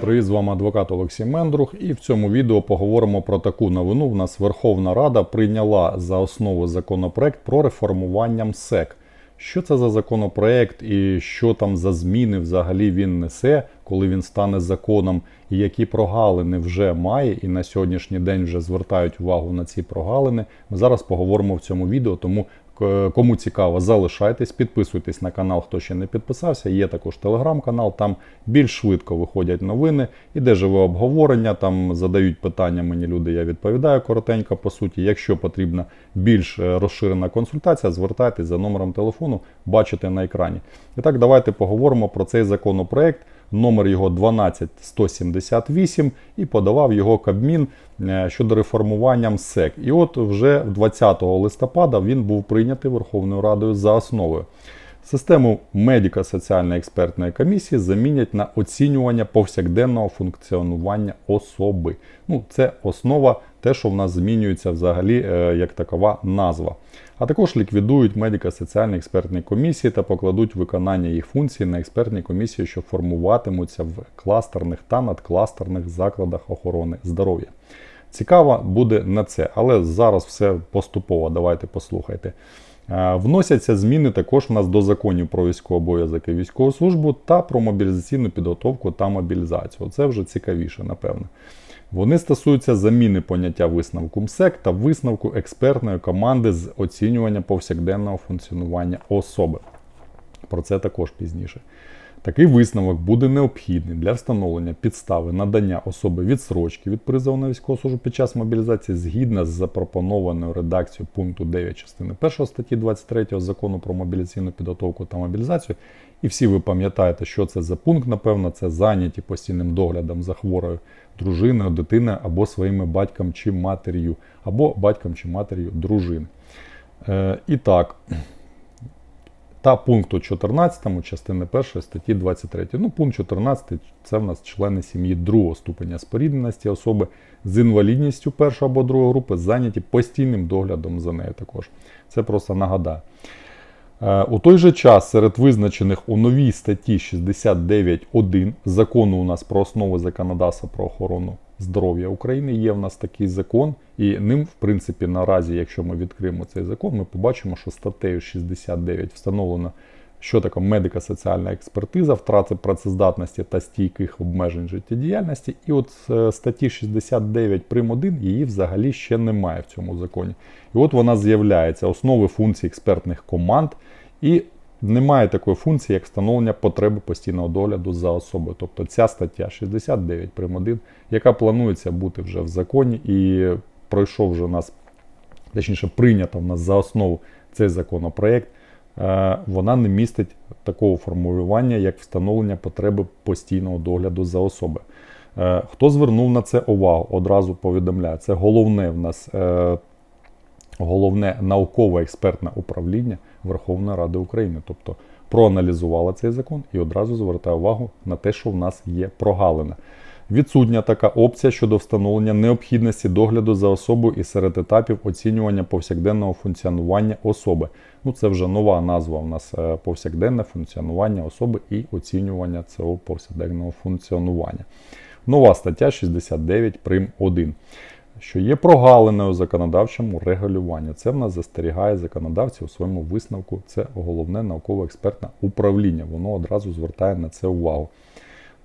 привіт, з вами адвокат Олексій Мендрух. І в цьому відео поговоримо про таку новину. В нас Верховна Рада прийняла за основу законопроект про реформування МСЕК. Що це за законопроект і що там за зміни взагалі він несе, коли він стане законом, і які прогалини вже має, і на сьогоднішній день вже звертають увагу на ці прогалини. Ми зараз поговоримо в цьому відео, тому Кому цікаво, залишайтесь, підписуйтесь на канал, хто ще не підписався. Є також телеграм-канал, там більш швидко виходять новини, іде живе обговорення, там задають питання мені люди, я відповідаю коротенько по суті. Якщо потрібна більш е, розширена консультація, звертайтесь за номером телефону, бачите на екрані. І так, давайте поговоримо про цей законопроект. Номер його 12178 і подавав його Кабмін е, щодо реформування МСЕК. І от вже 20 листопада він був прийнятий Верховною Радою за основою. Систему медико-соціальної експертної комісії замінять на оцінювання повсякденного функціонування особи. Ну, це основа, те, що в нас змінюється взагалі е, як такова назва. А також ліквідують медико-соціальні експертні комісії та покладуть виконання їх функцій на експертні комісії, що формуватимуться в кластерних та надкластерних закладах охорони здоров'я. Цікаво буде не це, але зараз все поступово. Давайте послухайте. Е, Вносяться зміни також в нас до законів про військовий обов'язок і військову службу та про мобілізаційну підготовку та мобілізацію. Це вже цікавіше, напевно. Вони стосуються заміни поняття висновку МСЕК та висновку експертної команди з оцінювання повсякденного функціонування особи. Про це також пізніше. Такий висновок буде необхідний для встановлення підстави надання особи відсрочки від призову на військову службу під час мобілізації згідно з запропонованою редакцією пункту 9 частини 1 статті 23 закону про мобілізаційну підготовку та мобілізацію. І всі ви пам'ятаєте, що це за пункт, напевно, це зайняті постійним доглядом за хворою дружиною, дитиною або своїми батьком чи матір'ю, або батьком чи матір'ю дружини. Е, і так, та пункту 14 частини 1 статті 23. Ну, пункт 14 це в нас члени сім'ї другого ступеня спорідненості особи з інвалідністю першої або другої групи, зайняті постійним доглядом за нею також. Це просто нагадаю. Е, У той же час серед визначених у новій статті 69.1 закону у нас про основи законодавства про охорону здоров'я України є в нас такий закон, і ним, в принципі, наразі, якщо ми відкриємо цей закон, ми побачимо, що статтею 69 встановлено, що таке медико-соціальна експертиза, втрати працездатності та стійких обмежень життєдіяльності. І от е, статті 69 прим. 1 її взагалі ще немає в цьому законі. І от вона з'являється основи функцій експертних команд. І немає такої функції, як встановлення потреби постійного догляду за особою. Тобто ця стаття 69 прим. 1, яка планується бути вже в законі, і пройшов вже нас, точніше, прийнято в нас за основу цей законопроект, е, вона не містить такого формулювання, як встановлення потреби постійного догляду за особою. Е, Хто звернув на це увагу? Одразу повідомляю. Це головне в нас е, головне наукове експертне управління Верховної Ради України. Тобто проаналізувала цей закон і одразу звертає увагу на те, що в нас є прогалина. Відсутня така опція щодо встановлення необхідності догляду за особою і серед етапів оцінювання повсякденного функціонування особи. Ну, це вже нова назва у нас е, повсякденне функціонування особи і оцінювання цього повсякденного функціонування. Нова стаття 69 прим 1 що є прогалиною у законодавчому регулюванні. Це в нас застерігає законодавці у своєму висновку. Це головне науково-експертне управління. Воно одразу звертає на це увагу.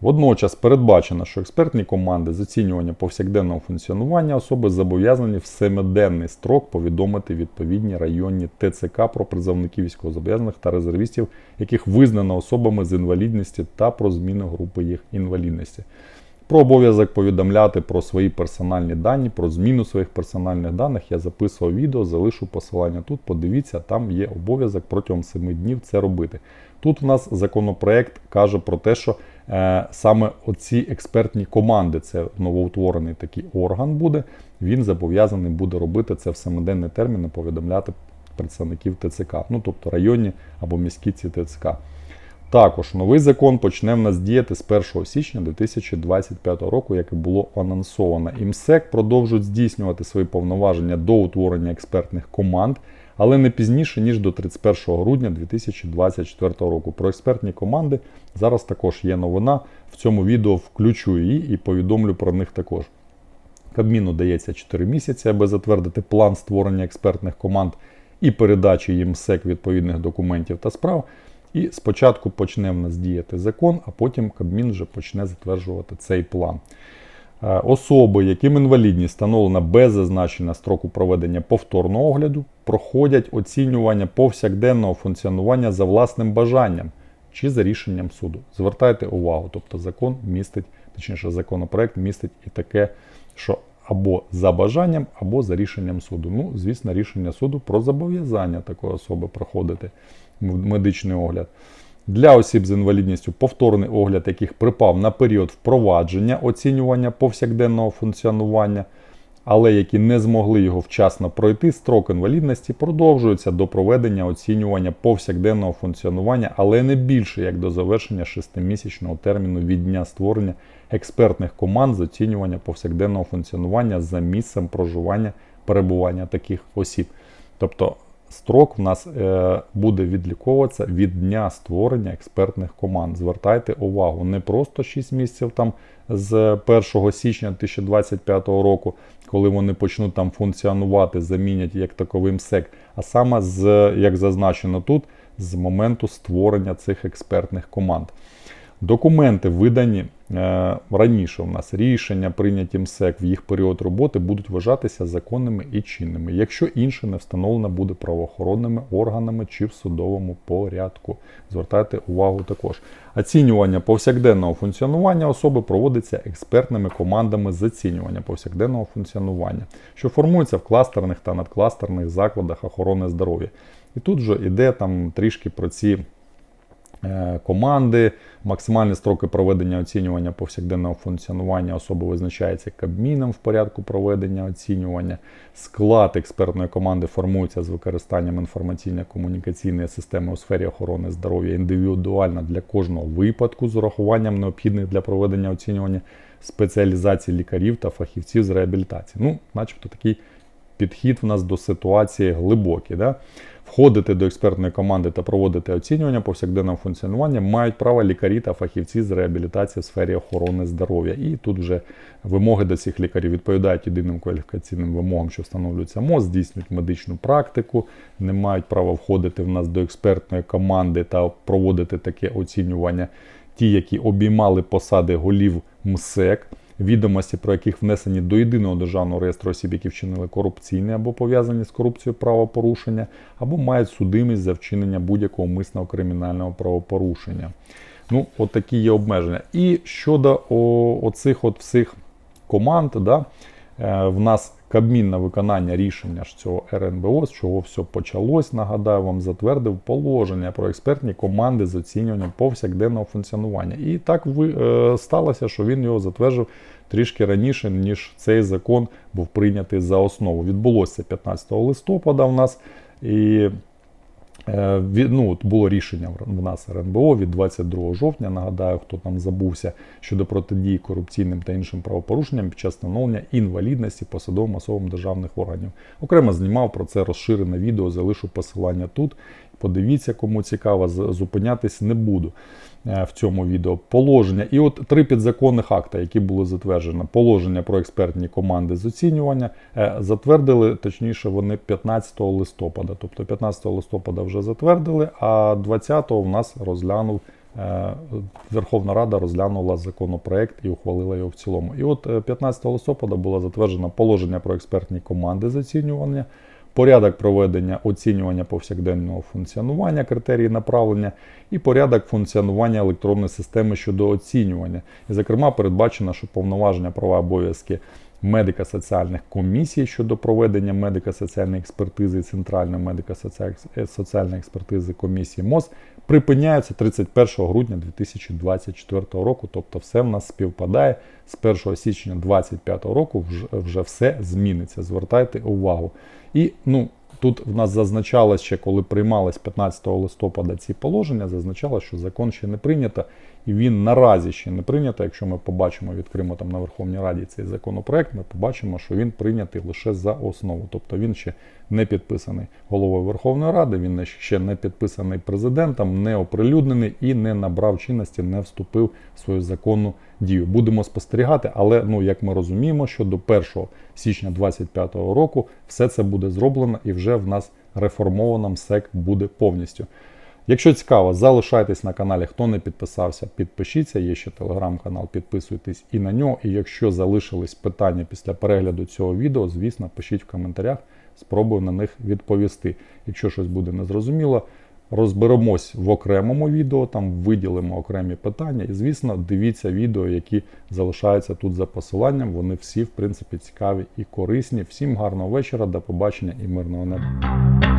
Водночас передбачено, що експертні команди з оцінювання повсякденного функціонування особи зобов'язані в семиденний строк повідомити відповідні районні ТЦК про призовників військовозобов'язаних та резервістів, яких визнано особами з інвалідності та про зміну групи їх інвалідності. Про обов'язок повідомляти про свої персональні дані, про зміну своїх персональних даних. Я записував відео, залишу посилання тут. Подивіться, там є обов'язок протягом 7 днів це робити. Тут у нас законопроект каже про те, що е, саме оці експертні команди, це новоутворений такий орган буде, він зобов'язаний буде робити це в семиденний термін і повідомляти представників ТЦК, ну тобто районні або міські ці ТЦК. Також новий закон почне в нас діяти з 1 січня 2025 року, як і було анонсовано. ІМСЕК продовжують здійснювати свої повноваження до утворення експертних команд, але не пізніше, ніж до 31 грудня 2024 року. Про експертні команди зараз також є новина. В цьому відео включу її і повідомлю про них також. Кабміну дається 4 місяці, аби затвердити план створення експертних команд і передачі їм СЕК відповідних документів та справ. І спочатку почне в нас діяти закон, а потім Кабмін вже почне затверджувати цей план. Е, Особи, яким інвалідність встановлена без зазначення строку проведення повторного огляду, проходять оцінювання повсякденного функціонування за власним бажанням чи за рішенням суду. Звертайте увагу, тобто закон містить, точніше, законопроект містить і таке, що або за бажанням, або за рішенням суду. Ну, звісно, рішення суду про зобов'язання такої особи проходити медичний огляд. Для осіб з інвалідністю повторний огляд, яких припав на період впровадження оцінювання повсякденного функціонування, але які не змогли його вчасно пройти, строк інвалідності продовжується до проведення оцінювання повсякденного функціонування, але не більше як до завершення шестимісячного терміну від дня створення експертних команд з оцінювання повсякденного функціонування за місцем проживання перебування таких осіб. Тобто строк в нас е, буде відліковуватися від дня створення експертних команд. Звертайте увагу, не просто 6 місяців там з 1 січня 2025 року, коли вони почнуть там функціонувати, замінять як таковим СЕК, а саме з, як зазначено тут, з моменту створення цих експертних команд. Документи видані раніше у нас рішення, прийняті МСЕК в їх період роботи, будуть вважатися законними і чинними, якщо інше не встановлено буде правоохоронними органами чи в судовому порядку. Звертайте увагу також. Оцінювання повсякденного функціонування особи проводиться експертними командами з оцінювання повсякденного функціонування, що формується в кластерних та надкластерних закладах охорони здоров'я. І тут же йде там трішки про ці. Е, команди, максимальні строки проведення оцінювання повсякденного функціонування особи визначається Кабміном в порядку проведення оцінювання. Склад експертної команди формується з використанням інформаційно-комунікаційної системи у сфері охорони здоров'я індивідуально для кожного випадку з урахуванням необхідних для проведення оцінювання спеціалізації лікарів та фахівців з реабілітації. Ну, начебто такий підхід в нас до ситуації глибокий. Да? Входити до експертної команди та проводити оцінювання повсякденного функціонування мають право лікарі та фахівці з реабілітації в сфері охорони здоров'я. І тут вже вимоги до цих лікарів відповідають єдиним кваліфікаційним вимогам, що встановлюються МОЗ, здійснюють медичну практику, не мають права входити в нас до експертної команди та проводити таке оцінювання. Ті, які обіймали посади голів МСЕК відомості про яких внесені до єдиного державного реєстру осіб, які вчинили корупційне або пов'язані з корупцією правопорушення, або мають судимість за вчинення будь-якого мисного кримінального правопорушення. Ну, от такі є обмеження. І щодо о, оцих от всіх команд, да, е, в нас Кабмін на виконання рішення ж цього РНБО, з чого все почалось, нагадаю, вам затвердив положення про експертні команди з оцінюванням повсякденного функціонування. І так ви, е, сталося, що він його затверджив трішки раніше, ніж цей закон був прийнятий за основу. Відбулося 15 листопада в нас. І ну, от Було рішення в нас РНБО від 22 жовтня. Нагадаю, хто там забувся щодо протидії корупційним та іншим правопорушенням під час встановлення інвалідності посадовим особам державних органів. Окремо знімав про це розширене відео, залишу посилання тут. Подивіться, кому цікаво, зупинятись не буду. Е, в цьому відео положення. І от три підзаконних акти, які були затверджені. Положення про експертні команди з оцінювання е, затвердили, точніше, вони 15 листопада. Тобто 15 листопада вже затвердили, а 20-го в нас розглянув. Е, Верховна Рада розглянула законопроект і ухвалила його в цілому. І от 15 листопада було затверджено положення про експертні команди з оцінювання порядок проведення оцінювання повсякденного функціонування критерії направлення і порядок функціонування електронної системи щодо оцінювання. І, зокрема, передбачено, що повноваження права обов'язки медико-соціальних комісій щодо проведення медико-соціальної експертизи і центральної медико-соціальної експертизи комісії МОЗ припиняються 31 грудня 2024 року. Тобто, все в нас співпадає з 1 січня 2025 року. Вже, вже все зміниться. Звертайте увагу. І ну, Тут в нас зазначалось ще, коли приймалось 15 листопада ці положення, зазначалось, що закон ще не прийнято, і він наразі ще не прийнято. Якщо ми побачимо, відкриємо там на Верховній Раді цей законопроект, ми побачимо, що він прийнятий лише за основу. Тобто він ще не підписаний головою Верховної Ради, він ще не підписаний президентом, не оприлюднений і не набрав чинності, не вступив в свою законну дію. Будемо спостерігати, але ну як ми розуміємо, що до 1 січня 2025 року все це буде зроблено і вже в нас реформовано МСЕК буде повністю. Якщо цікаво, залишайтесь на каналі. Хто не підписався, підпишіться. Є ще телеграм-канал, підписуйтесь і на нього. І якщо залишились питання після перегляду цього відео, звісно, пишіть в коментарях, спробую на них відповісти. Якщо щось буде незрозуміло, розберемось в окремому відео, там виділимо окремі питання. І, звісно, дивіться відео, які залишаються тут за посиланням. Вони всі, в принципі, цікаві і корисні. Всім гарного вечора, до побачення і мирного неба.